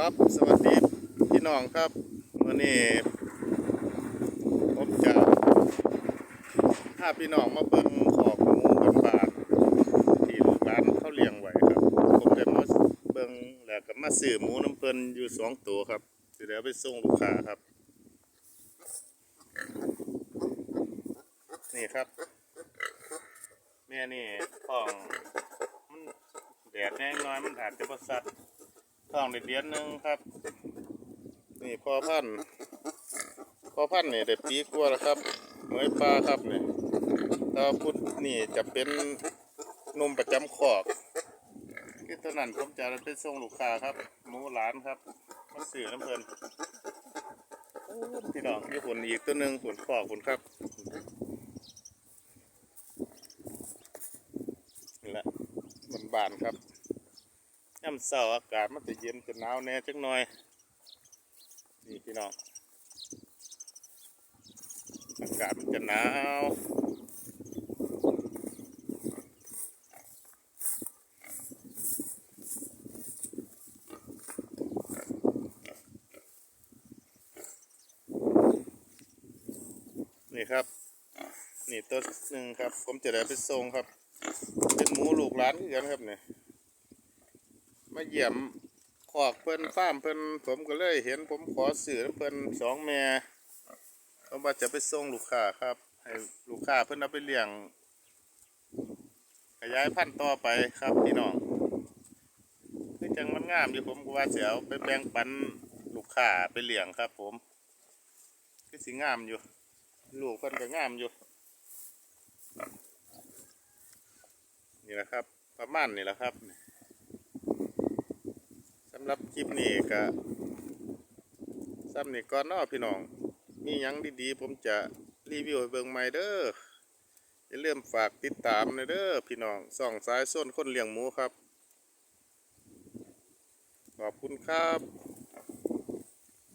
ครับสวัสดีพี่น้องครับวันนี้ผมจะพาพี่น้องมาเบิ่งขอกหมูกันบานๆที่ร้านเขาเลี้ยงไว้ครับ ผมจะมาเบิ่งแล้วก็มาซื้อหมูน้ำเพิ่นอยู่สองตัวครับสิเดี๋ยวไปส่งลูกค้าครับ นี่ครับ แม่นี่ท้องมันแดดแน่น้อยมันอาจจะประสัด ท้องได้เดือนหนึ่งครับ นี่พอพันธุ์พอพันธุ์นี่ได้ปีกว่าแล้วครับเหมยปลาครับเนี่ยตาพุทธนี่จะเป็นนมประจำขอกที่ตอนนั้นผมจะไปส่งลูกค้าครับหมูหลานครับมาสื่อน้ำเพลินโอ้พี่น้องนี่ผลอีกตัวหนึ่งผลขอกผลครับนี่แหละมันบานๆครับ ย่ำเศร้าอากาศมันจะเย็นจะหนาวแน่จักหน่อย นี่พี่น้อง อากาศมันจะหนาวนี่ครับ นี่ตัวหนึ่งครับ ผมจะได้ไปส่งครับ เป็นหมูลูกหลานกันครับเนี่ย มาเยี่ยมขอกเพิ่นฟามเพิ่นผมก็เลยเห็นผมขอสื่อเพิ่นสองแม่ผมว่าจะไปส่งลูกค้าครับ ให้ลูกค้าเพิ่นเอาไปเลี้ยง ขยายพันธุ์ต่อไปครับพี่น้องคือจังมันงามอยู่ผมก็ว่าจะเอาไปแบ่งปันลูกค้าไปเลี้ยงครับ ผมคือสิงามอยู่ ลูกเพิ่นก็งามอยู่นี่แหละครับ ประมาณนี่แหละครับำหรับคลิปนี้ก็ซ้ำนี่ก่อนนอพี่น้อง มียังดีๆ ผมจะรีวิวให้เบิ่งใหม่เด้ออย่าลืมฝากติดตามนะเด้อพี่น้องส่องสายส้นคนเลี้ยงหมูครับ ขอบคุณครับ